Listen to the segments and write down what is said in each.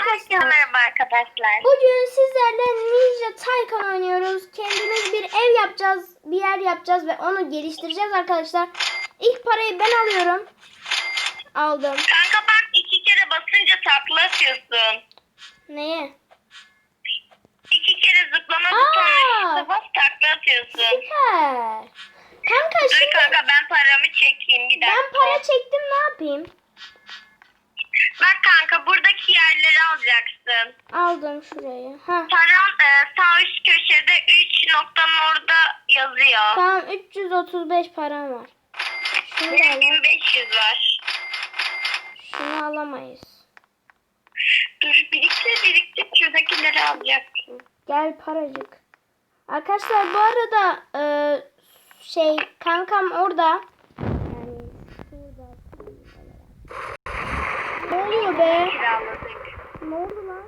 arkadaşlar. Merhaba arkadaşlar. Bugün sizlerle Ninja Tycoon oynuyoruz. Kendimiz bir ev yapacağız, bir yer yapacağız ve onu geliştireceğiz arkadaşlar. İlk parayı ben alıyorum. Aldım. Kanka bak iki kere basınca takla atıyorsun. Neye? İki kere zıplama butonuna bas takla atıyorsun. Süper. Kanka Dur şimdi kanka ben paramı çekeyim bir dakika. ben para çektim ne yapayım? Bak kanka buradaki yerleri alacaksın. Aldım şurayı. Ha. Param e, sağ üst köşede 3 noktanın orada yazıyor. Tamam 335 param var. Şunu da alalım. 1500 var. Şunu alamayız. Dur biriktir biriktir şuradakileri alacaksın. Gel paracık. Arkadaşlar bu arada e, şey kankam orada. Yani şurada. Ne oluyor be? Kiraladık. Ne oldu lan?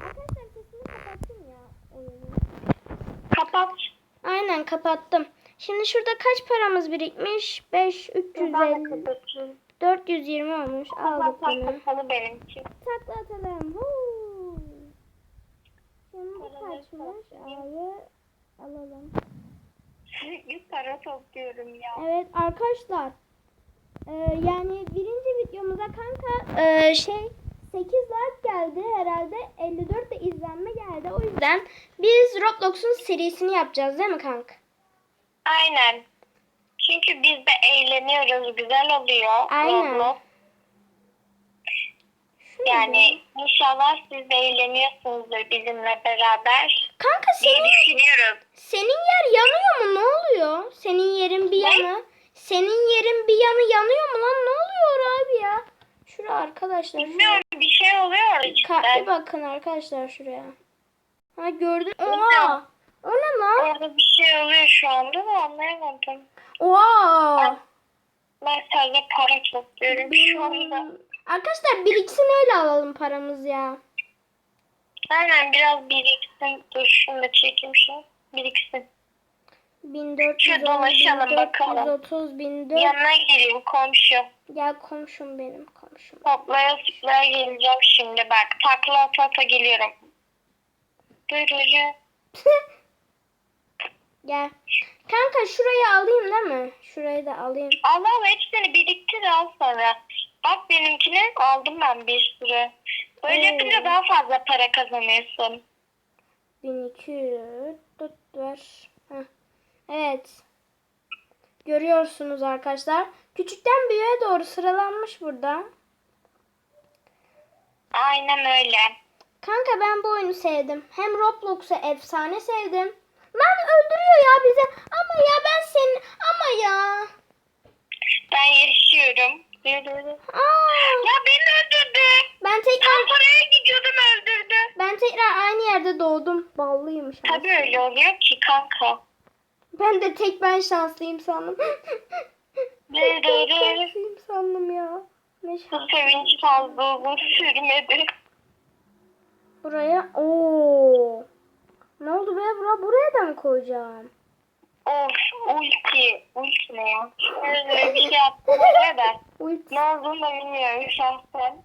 Arkadaşlar sesini kapattım ya oyunu. Kapat. Aynen kapattım. Şimdi şurada kaç paramız birikmiş? 5 Ben de 350 kapatıyorum. 420 olmuş. Aldık bunu. kapalı benim için. Takla atalım. Huu. Şimdi kaçmış? A'yı alalım. Sürekli para topluyorum ya. Evet arkadaşlar. E, yani birinci videomuza kanka e, şey 8 like geldi herhalde 54 de izlenme geldi. O yüzden biz Roblox'un serisini yapacağız değil mi kanka? Aynen. Çünkü biz de eğleniyoruz. Güzel oluyor. Aynen. Roblox. Yani inşallah siz de eğleniyorsunuzdur bizimle beraber Kanka diye senin düşünüyorum. senin yer yanıyor mu? Ne oluyor? Senin yerin bir Ne? yanı. Senin yerin bir yanı yanıyor mu lan? Ne oluyor abi ya? Şura arkadaşlar. Bilmiyorum bir şey oluyor cidden. bakın arkadaşlar şuraya. Ha gördün. Oha. O ne lan? Orada bir şey oluyor şu anda da anlayamadım. Oha. Ben sadece para topluyorum şu anda. Arkadaşlar biriksin öyle alalım paramız ya. Aynen biraz biriksin. Dur şunu da çekeyim şu. Biriksin. 1410, Şu dolaşalım bakalım. 1430, 1400. Yanına geleyim komşu. Gel komşum benim komşum. Toplaya sıplaya geleceğim şimdi bak. Takla ata ata geliyorum. Dırırı. Gel. Kanka şurayı alayım değil mi? Şurayı da alayım. Al al hepsini biriktir al sonra. Bak benimkini aldım ben bir sürü. Böyle Oo. yapınca daha fazla para kazanıyorsun. 1200 tut ver. Heh. Evet. Görüyorsunuz arkadaşlar. Küçükten büyüğe doğru sıralanmış burada. Aynen öyle. Kanka ben bu oyunu sevdim. Hem Roblox'u efsane sevdim. Lan öldürüyor ya bizi. Ama ya ben senin ama ya. Ben yaşıyorum. Aa, Ya beni öldürdü. ben tekrar paraya gidiyordum öldürdü. ben tekrar aynı yerde doğdum. Ballıymış. Tabii öyle oluyor ki kanka. Ben de tek ben şanslıyım sandım. tek ben şanslıyım sandım ya. Ne şans. sevinç fazla uzun sürmedi. Buraya oo. Ne oldu be bura buraya da mı koyacağım? Of ulti. Ulti ne ya? Öyle bir şey yaptım oraya da. Ulti. Ne olduğunu da bilmiyorum şahsen.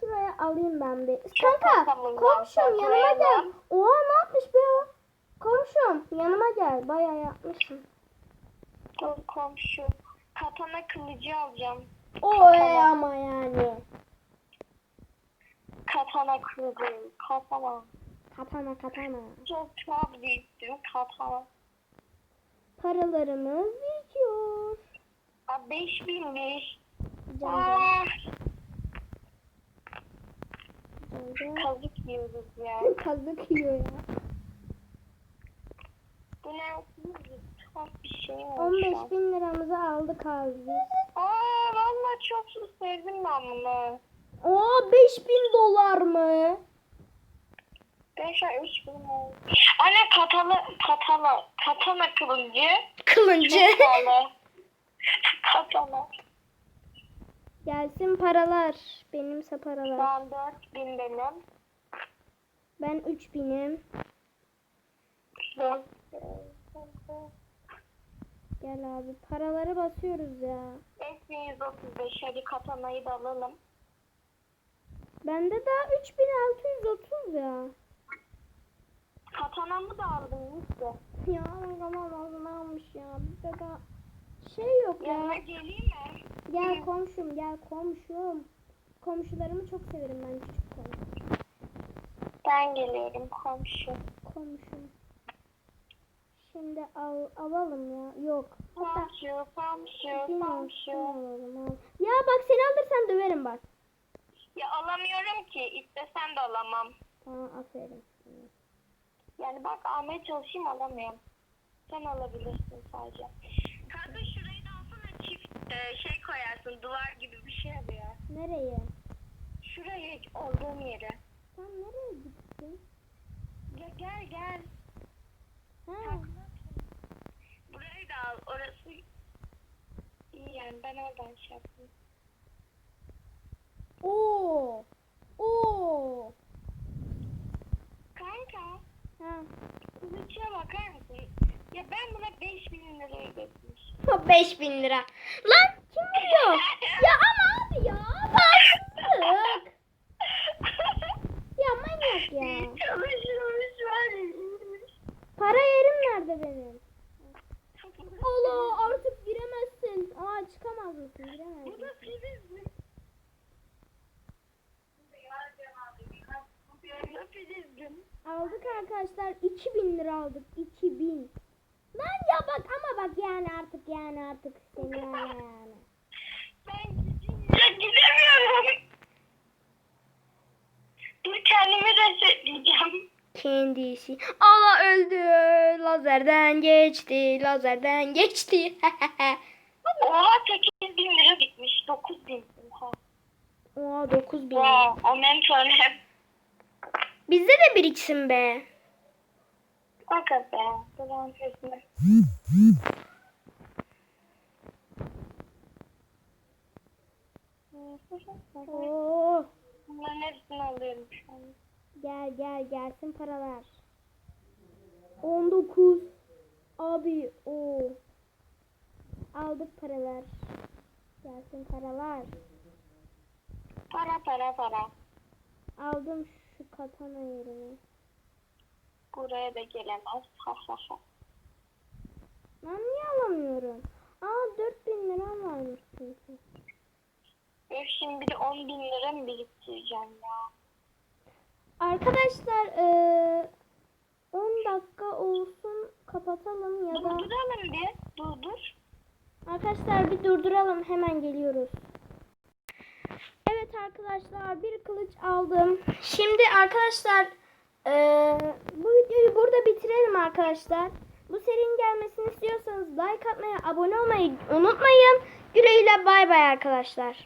Şuraya alayım ben bir. Kanka komşum yanıma gel. Oha ne yapmış be o? Yanıma gel. Bayağı yapmışsın. Dur komşu. Katana kılıcı alacağım. O ama yani. Katana kılıcı. Katana. Katana katana. Çok çok büyüktü katana. Paralarımız bitiyor. Aa, 5000'miş. Can Aa, can. kazık yiyoruz ya. Kazık yiyor ya. Bu ne? Tuhaf bir şey olmuş. 15 bin liramızı aldık abi. Aa valla çok sevdim ben bunu. Oo 5 bin dolar mı? Ben şu an 3000 oldu. Anne katana, katana, katana kılıcı. Kılıncı. Çok pahalı. katana. Gelsin paralar. Benimse paralar. an 4000 benim. Ben 3 binim. Dört- Gel abi paraları basıyoruz ya. 5135 hadi katanayı da alalım. Bende daha 3630 ya. Katanamı da aldım işte. Ya ağzına almış ya. Bizde daha şey yok Yanına ya. geleyim mi? Gel komşum gel komşum. Komşularımı çok severim ben küçük komşum. Ben geliyorum komşu. Komşum. Şimdi al, alalım ya. Yok. Hatta komşu. alalım al. Ya bak seni alırsan döverim bak. Ya alamıyorum ki. İstesem de alamam. Tamam aferin. Yani bak almaya çalışayım alamıyorum. Sen alabilirsin sadece. Kanka şurayı da alsana çift e, şey koyarsın. Duvar gibi bir şey oluyor. Nereye? Şuraya olduğum yere. Sen nereye gittin? Ya gel gel. Ha. Burayı al. Orası iyi yani ben oradan şey. Oo. Oo. Kanka Ha. kılıçına bakar mısın? Ya ben buna 5000 liraya getirmişim. O 5000 lira. Lan kim vuruyor? ya ama abi ya. Haksızlık. Ya manyak ya. Çalışıyormuş var. Para yerim nerede benim? Allah artık giremezsin. Aa çıkamaz mısın? Giremezsin. Bu da. Aldık arkadaşlar 2000 lira aldık 2000. Lan ya bak ama bak yani artık yani artık seni yani. yani. Ben gideyim. Ya gidemiyorum. Dur kendimi resetleyeceğim. Kendisi. Allah öldü. Lazerden geçti. Lazerden geçti. Oha 8 bin lira bitmiş. 9 bin. Oha. Oha 9000 lira. Wow, o mentor Bizde de biriksin be. Aga be. Bunların hepsini alıyorum şu an. Gel gel gelsin paralar. 19. Abi o. Aldık paralar. Gelsin paralar. Para para para. Aldım şu katana yerine. Buraya da gelemez. Ha ha ha. Ben niye alamıyorum? Aa 4000 lira varmış çünkü. Öf şimdi bir de 10 bin lira mı biriktireceğim ya? Arkadaşlar eee 10 dakika olsun kapatalım ya da Durduralım bir. Durdur. Arkadaşlar bir durduralım hemen geliyoruz. Evet arkadaşlar bir kılıç aldım. Şimdi arkadaşlar eee, bu videoyu burada bitirelim arkadaşlar. Bu serinin gelmesini istiyorsanız like atmayı, abone olmayı unutmayın. Güle güle bay bay arkadaşlar.